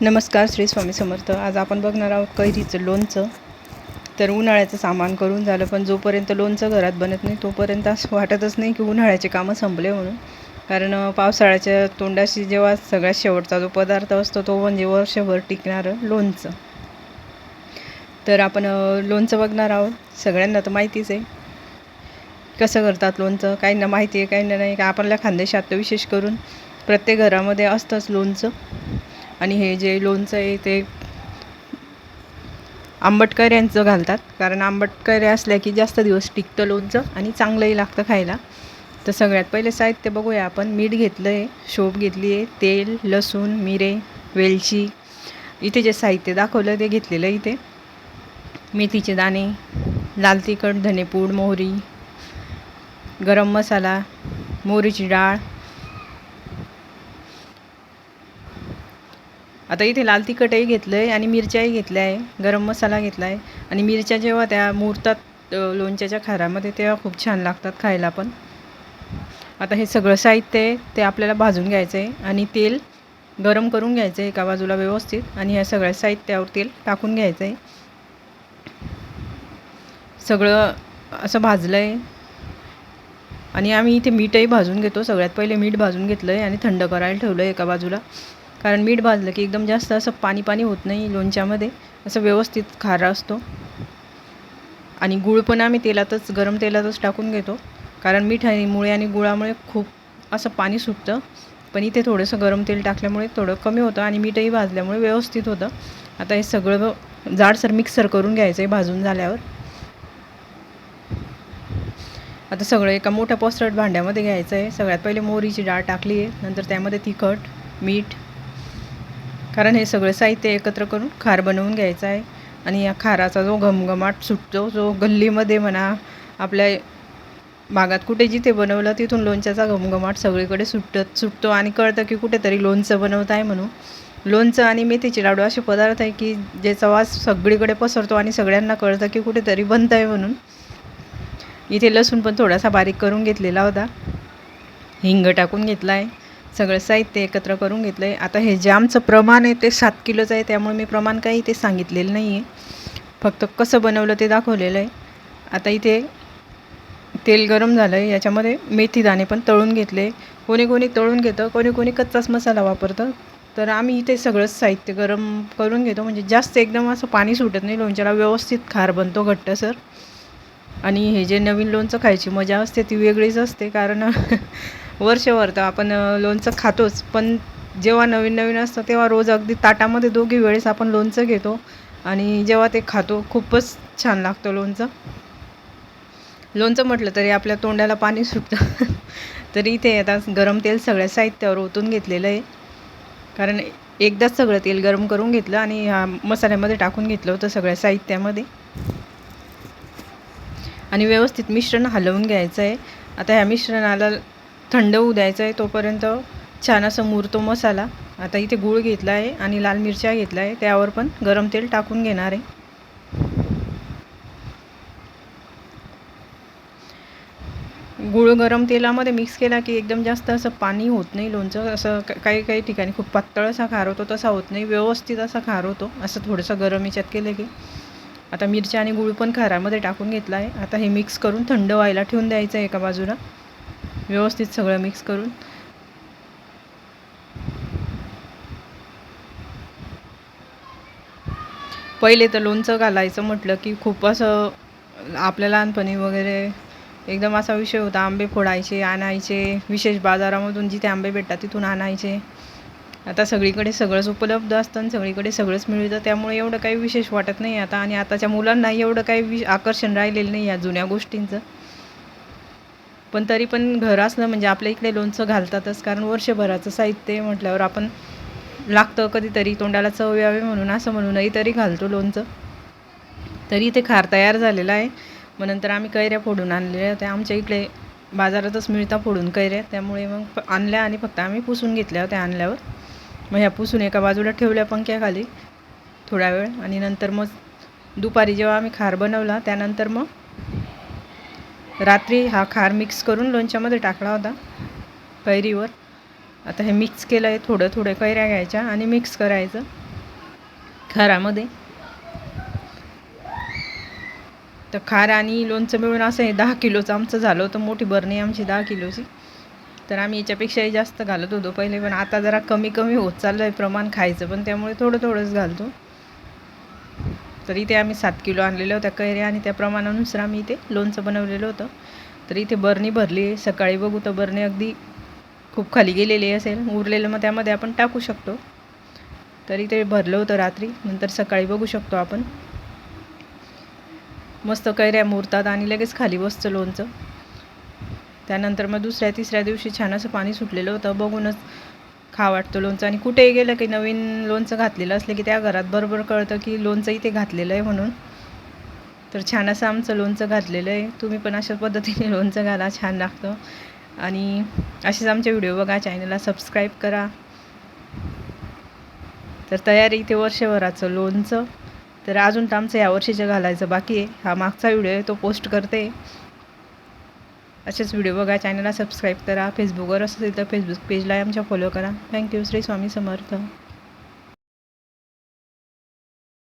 नमस्कार श्री स्वामी समर्थ. आज आपण बघणार आहोत कैरीचं लोणचं. तर उन्हाळ्याचं सामान करून झालं पण जोपर्यंत लोणचं घरात बनत नाही तोपर्यंत असं वाटतच नाही की उन्हाळ्याचे कामं संपले म्हणून. कारण पावसाळ्याच्या तोंडाशी जेव्हा सगळ्यात शेवटचा जो पदार्थ असतो तो म्हणजे वर्षभर टिकणारं लोणचं. तर आपण लोणचं बघणार आहोत. सगळ्यांना तर माहितीच आहे. कसं करतात लोणचं? काहींना माहिती आहे काहींना नाही. का आपल्या खानदेशात विशेष करून प्रत्येक घरामध्ये असतंच लोणचं. आणि हे जे लोणचं आहे ते आंबटकर यांचं घालतात. कारण आंबटकर असल्या की जास्त दिवस टिकतं लोणचं आणि चांगलंही लागतं खायला. तर सगळ्यात पहिले साहित्य बघूया आपण. मीठ घेतलं आहे शोप घेतली आहे तेल लसूण मिरे वेलची. इथे जे साहित्य दाखवलं ते घेतलेलं इथे. मेथीचे दाणे लाल तिखट धनेपूड मोहरी गरम मसाला मोहरीची डाळ आता इथे लाल तिखटही घेतलं आहे आणि मिरच्याही घेतल्या आहे गरम मसाला घेतला आहे आणि मिरच्या जेव्हा त्या मुहूर्तात लोणच्याच्या खारामध्ये तेव्हा खूप छान लागतात खायला पण. आता हे सगळं साहित्य आहे ते आपल्याला भाजून घ्यायचं आहे आणि तेल गरम करून घ्यायचं आहे एका बाजूला व्यवस्थित आणि ह्या सगळ्या साहित्यावर तेल टाकून घ्यायचं आहे सगळं असं भाजलं आहे आणि आम्ही इथे मीठही भाजून घेतो सगळ्यात पहिले मीठ भाजून घेतलं आहे आणि थंड करायला ठेवलं आहे एका बाजूला. कारण मीठ भाजलं की एकदम जास्त असं पाणी पाणी होत नाही लोणच्यामध्ये. असं व्यवस्थित खारा असतो. आणि गुळ पण आम्ही तेलातच गरम तेलातच टाकून घेतो. कारण मिठाईमुळे आणि गुळामुळे खूप असं पाणी सुटतं. पण इथे थोडंसं गरम तेल टाकल्यामुळे थोडं कमी होतं आणि मीठही भाजल्यामुळे व्यवस्थित होतं. आता हे सगळं जाडसर मिक्सर करून घ्यायचं आहे भाजून झाल्यावर. आता सगळं एका मोठ्या पसरट भांड्यामध्ये घ्यायचं आहे. सगळ्यात पहिले मोहरीची डाळ टाकली आहे. नंतर त्यामध्ये तिखट मीठ कारण हे सगळं साहित्य एकत्र करून खार बनवून घ्यायचं आहे. आणि या खाराचा जो घमघमाट सुटतो जो गल्लीमध्ये म्हणा आपल्या भागात कुठे जिथे बनवलं तिथून लोणच्याचा घमघमाट सगळीकडे सुटत सुटतो. आणि कळतं की कुठेतरी लोणचं बनवत आहे म्हणून. लोणचं आणि मेथीचे लाडू असे पदार्थ आहे की ज्याचा वास सगळीकडे पसरतो आणि सगळ्यांना कळतं की कुठेतरी बनत आहे म्हणून. इथे लसूण पण थोडासा बारीक करून घेतलेला होता. हिंग टाकून घेतला आहे. सगळं साहित्य एकत्र करून घेतलं आहे आता हे जामचं प्रमाण आहे ते सात किलोचं आहे त्यामुळे मी प्रमाण काही ते सांगितलेलं नाही आहे फक्त कसं बनवलं ते दाखवलेलं आहे. आता इथे तेल गरम झालं आहे याच्यामध्ये मेथी दाणे पण तळून घेतले. कोणी कोणी तळून घेतं कोणी कोणी कच्चाच मसाला वापरतं. तर आम्ही इथे सगळंच साहित्य गरम करून घेतो. म्हणजे जास्त एकदम असं पाणी सुटत नाही लोणच्याला व्यवस्थित खार बनतो घट्टसर आणि हे जे नवीन लोणचं खायची मजा असते ती वेगळीच असते कारण वर्षभर तर आपण लोणचं खातोच. पण जेव्हा नवीन नवीन असतं तेव्हा रोज अगदी ताटामध्ये दोघी वेळेस आपण लोणचं घेतो. आणि जेव्हा ते खातो खूपच छान लागतं लोणचं. लोणचं म्हटलं तरी आपल्या तोंडाला पाणी सुटतं. तरी इथे आता गरम तेल सगळ्या साहित्यावर ओतून घेतलेलं आहे. कारण एकदाच सगळं तेल गरम करून घेतलं आणि ह्या मसाल्यामध्ये टाकून घेतलं होतं सगळ्या साहित्यामध्ये. आणि व्यवस्थित मिश्रण हलवून घ्यायचं आहे. आता ह्या मिश्रणाला थंड होऊ द्यायचं आहे तोपर्यंत छान असं मुरतो मसाला. आता इथे गूळ घेतला आहे आणि लाल मिरच्या घेतला आहे. त्यावर पण गरम तेल टाकून घेणार आहे. गूळ गरम तेलामध्ये मिक्स केला की एकदम जास्त असं पाणी होत नाही लोणचं. असं काही काही ठिकाणी खूप पातळ असा खार होतो तसा होत नाही. व्यवस्थित असा खार होतो. असं थोडंसं गरम याच्यात केलं की. आता मिरच्या आणि गूळ पण खारामध्ये टाकून घेतला आहे. आता हे मिक्स करून थंड व्हायला ठेवून द्यायचं आहे एका बाजूला. व्यवस्थित सगळं मिक्स करून. पहिले तर लोणचं घालायचं म्हटलं की खूप असं आपल्या लहानपणी वगैरे एकदम असा विषय होता आंबे फोडायचे आणायचे विशेष बाजारामधून जिथे आंबे भेटतात तिथून आणायचे. आता सगळीकडे सगळंच उपलब्ध असतं आणि सगळीकडे सगळंच मिळतं त्यामुळे एवढं काही विशेष वाटत नाही आता आणि आताच्या मुलांना एवढं काही वि आकर्षण राहिलेलं नाही या जुन्या गोष्टींचं. पण तरी पण घर असलं म्हणजे आपल्या इकडे लोणचं घालतातच कारण वर्षभराचं साहित्य म्हटल्यावर आपण लागतं कधीतरी तोंडाला चव यावी म्हणून असं म्हणूनही तरी घालतो लोणचं. तरी ते खार तयार झालेलं आहे. मग नंतर आम्ही कैऱ्या फोडून आणलेल्या होत्या आमच्या इकडे बाजारातच मिळता फोडून कैऱ्या. त्यामुळे मग आणल्या आणि फक्त आम्ही पुसून घेतल्या होत्या आणल्यावर. मग ह्या पुसून एका बाजूला ठेवल्या पंख्याखाली थोडा वेळ आणि नंतर मग दुपारी जेव्हा आम्ही खार बनवला त्यानंतर मग रात्री हा खार मिक्स करून लोणच्यामध्ये टाकला होता कैरीवर. आता हे मिक्स केलं आहे थोडं थोडं कैऱ्या घ्यायच्या आणि मिक्स करायचं खारामध्ये. तर खार आणि लोणचं मिळून असं हे दहा किलोचं आमचं झालं होतं मोठी बरणी आमची दहा किलोची. तर आम्ही याच्यापेक्षाही जास्त घालत होतो पहिले पण आता जरा कमी कमी होत चाललं आहे प्रमाण खायचं पण त्यामुळे थोडं थोडंच घालतो. तर इथे आम्ही सात किलो आणलेल्या होत्या कैऱ्या आणि त्या प्रमाणानुसार आम्ही इथे लोणचं बनवलेलं होतं. तर इथे बरणी भरली आहे सकाळी बघू तर बरणी अगदी खूप खाली गेलेली असेल उरलेलं मग त्यामध्ये आपण टाकू शकतो. तर इथे भरलं होतं रात्री नंतर सकाळी बघू शकतो आपण. मस्त कैऱ्या मुरतात आणि लगेच खाली बसतं लोणचं. त्यानंतर मग दुसऱ्या तिसऱ्या दिवशी छान असं पाणी सुटलेलं होतं बघूनच खा वाटतं लोणचं. आणि कुठेही गेलं की नवीन लोणचं घातलेलं असलं की त्या घरात बरोबर कळतं की लोणचं इथे घातलेलं आहे म्हणून. तर छान असं आमचं लोणचं घातलेलं आहे. तुम्ही पण अशा पद्धतीने लोणचं घाला छान लागतं. आणि असेच आमचे व्हिडिओ बघा चॅनलला सबस्क्राईब करा. तर तयारी इथे वर्षभराचं लोणचं. तर अजून तर आमचं या वर्षीचं घालायचं बाकी आहे. हा मागचा व्हिडिओ आहे तो पोस्ट करते. असेच व्हिडिओ बघा चॅनलला सबस्क्राईब करा. फेसबुकवर असेल तर फेसबुक पेजला आमच्या फॉलो करा. Thank you Shri Swami Samarth.